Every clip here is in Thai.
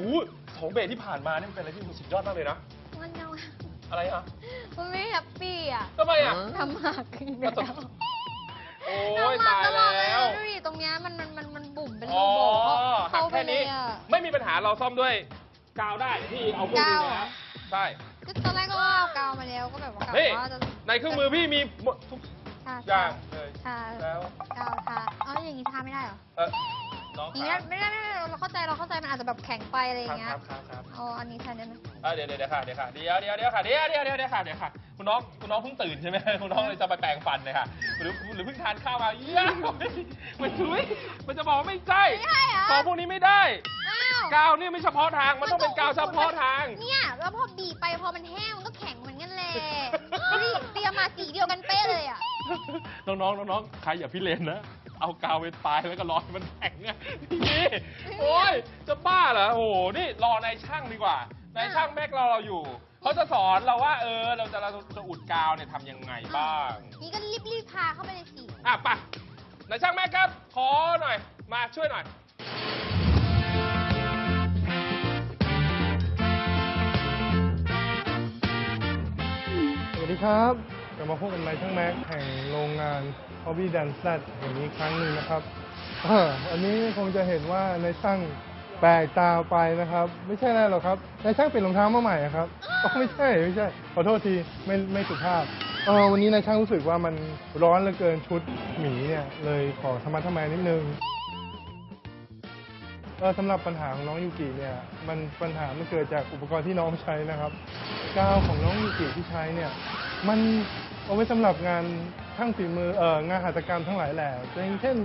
อู้สองเบรกที่ผ่านมาเนี่ยมันเป็นอะไรที่สุดยอดมากเลยนะ มันเงาอะไรอะมันไม่แฮปปี้อะทำไมอะ ทำหมากขึ้นก็ต้องโอ้ยทำหมตากยตลอดเลยแล้วดูดิตรงเนี้ยมันมันมันมันบุ๋มเป็นอ๋รูอโบเขาหัเขากไปแค่เลนี้ยอะ ไม่มีปัญหาเราซ่อมด้วยกาวได้ที่เอาเครื่องมือมาแล้วใช่ ก็ตอนแรกก็ว่าเอากาวมาแล้วก็แบบว่ากะนี่ ว่าจะในเครื่องมือพี่มีหมดทุกทาอย่างเลยทาแล้วกาวทาเอ๋ออย่างงี้ทาไม่ได้เหรอ เออ น้องอย่างงี้ไม่ได้ไม่ได้เราเข้าใจเราเข้าใจมันอาจจะแบบแข็งไปอะไรอครัย่าบงเงี้คยรับครับครับเอาอันนี้แทนได้ไหมเออเดี๋ยวเดี๋ยวเดี๋ยวค่ะเดี๋ยวค่ะเดี๋ยวเดี๋ยวเดี๋ยวค่ะเดี๋ยวเดี๋ยวเดี๋ยวเดี๋ยวค่ะเดี๋ยวค่ะคุณน้องคุณน้องเพิ่งตื่นใช่ไหมคุณน้องเลยจะไปแปรงฟันเลยค่ะหรือหรือเพิ่งทานข้าวมาเยี่ยมมันชุยมันจะบอกว่าไม่ใช่ไม่ใช่เหรอของพวกนี้ไม่ได้ อ้าวกาวเนี่ยไม่เฉพาะทางมันต้องเป็นกาวเฉพาะทาง เนี่ยแล้วพอบีบไปพอมันแห้งมันก็แข็งเหมือนกันแหละดูดิเตรียมมาสีเดียวกันเป๊ะเลยอะ น้องๆน้องๆใครอย่าพี่เลนนะ เอากาวไปปลายแล้วก็รอให้มันแข็งอะพี่โอ้ยจะบ้าเหรอโอ้โหนี่รอนายช่างดีกว่านายช่างแม็กเราเราอยู่เขาจะสอนเราว่าเออเราจะเราจะอุดกาวเนี่ยทำยังไงบ้างนี่ก็รีบๆพาเข้าไปเลยสิอะไปนายช่างแม็กครับ ขอหน่อย มาช่วยหน่อยสวัสดีครับ กลับมาพบกันายช่างแม็กแห่งโรงงาน Hobby d a n c e แห่งนี้ครั้งหนึ่งนะครับอันนี้คงจะเห็นว่าในช่างแปลกตาไปนะครับ ไม่ใช่อะไรหรอกครับนายช่างเปลี่ยนรองเท้ามาใหม่ครับอ๋อไม่ใช่ไม่ใช่ ขอโทษทีไม่ไม่สุภาพเออวันนี้นายช่างรู้สึกว่ามันร้อนเหลือเกินชุดหมีเนี่ย เลยขอธรรมะทำไมนิดนึงเออสำหรับปัญหาของน้องยูกิเนี่ย มันปัญหามันเกิดจากอุปกรณ์ที่น้องใช้นะครับกาวของน้องยูกิที่ใช้เนี่ย มันเอาไว้สำหรับงานช่างฝีมือเอ่องานหัตถกรรมทั้งหลายแหล่อย่างเช่น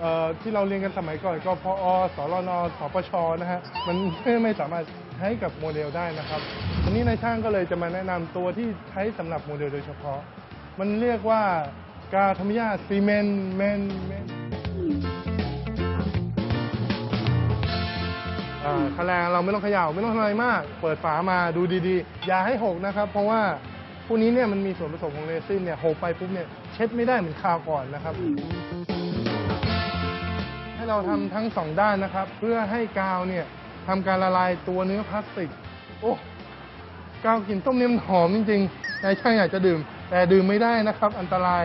เอ่อที่เราเรียนกันสมัยก่อนก็พอสรนสปชนะฮะมันไม่ไม่สามารถใช้กับโมเดลได้นะครับวันนี้นายช่างก็เลยจะมาแนะนำตัวที่ใช้สำหรับโมเดลโดยเฉพาะ มันเรียกว่ากาธรรมยาซีเมนเมนเมน อ่าคะแนนเราไม่ต้องเขย่าไม่ต้องทำอะไรมาก เปิดฝามาดูดีๆ อย่าให้หกนะครับ เพราะว่า พวกนี้เนี่ยมันมีส่วนผสมของเรซินเนี่ยหกไปปุ๊บเนี่ยเช็ดไม่ได้เหมือนคราวก่อนนะครับ ให้เราทำทั้งสองด้านนะครับ เพื่อให้กาวเนี่ยทำการละลายตัวเนื้อพลาสติก โอ้กาวกลิ่นต้มเนี่ยมันหอมจริงๆนายช่างอยากจะดื่ม แต่ดื่มไม่ได้นะครับ อันตราย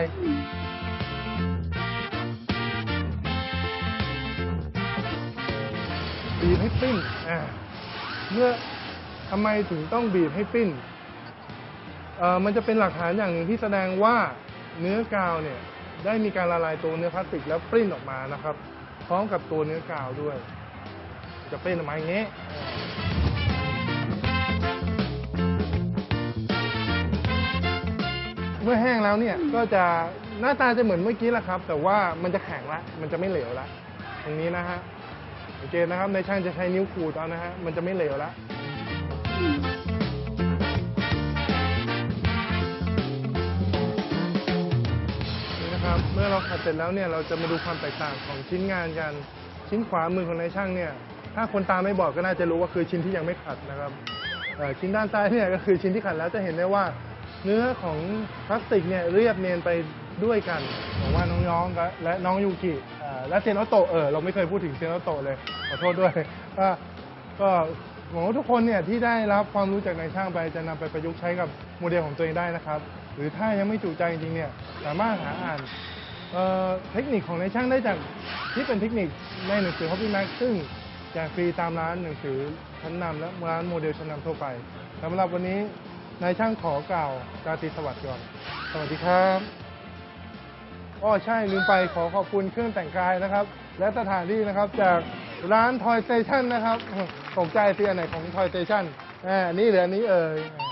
บีบให้ปิ้นอ่าเมื่อทำไมถึงต้องบีบให้ปิ้น มันจะเป็นหลักฐานอย่างหนึ่งที่แสดงว่าเนื้อกาวเนี่ยได้มีการละลายตัวเนื้อพลาสติกแล้วปริ้นออกมานะครับ พร้อมกับตัวเนื้อกาวด้วย จะเปริ้นออกมาอย่างนี้เมื่อแห้งแล้วเนี่ยก็จะหน้าตาจะเหมือนเมื่อกี้แหละครับ แต่ว่ามันจะแข็งละ มันจะไม่เหลวละตรงนี้นะฮะสังเกตนะครับในช่างจะใช้นิ้วขูดเอานะฮะมันจะไม่เหลวล้ว มื่อเราขัดเสร็จแล้วเนี่ยเราจะมาดูความแตกต่างของชิ้นงานกันชิ้นขวามือของนายช่างเนี่ย ถ้าคนตาไม่บอดก็น่าจะรู้ว่าคือชิ้นที่ยังไม่ขัดนะครับชิ้นด้านซ้ายเนี่ยก็คือชิ้นที่ขัดแล้วจะเห็นได้ว่า เนื้อของพลาสติกเนี่ยเรียบเนียนไปด้วยกันหวังว่าน้องๆและและน้องยูกิและเซนโอโตะเออเราไม่เคยพูดถึงเซนโอโตะเลยขอโทษด้วยก็หวังว่าทุกคนเนี่ยที่ได้รับความรู้จากนายช่างไปจะนำไปประยุกต์ใช้กับโมเดลของตัวเองได้นะครับ หรือถ้ายังไม่จุใจจริงๆเนี่ยสามารถหาอ่าน เเทคนิคของนายช่างได้จากที่เป็นเทคนิคในหนังสือ Hobby Max ซึ่งแจกฟรีตามร้านหนังสือชั้นนำและร้านโมเดลชั้นนำทั่วไปสำหรับวันนี้นายช่างขอกล่าวราตรีสวัสดิ์ก่อน สวัสดีครับอ้อใช่ลืมไปขอขอบคุณเครื่องแต่งกายนะครับ และสถานที่นะครับจากร้าน Toy Station นะครับตกใจสิอันไหนของ Toy Station อ่านนี้หรืออันนี้เอ่ยอ่า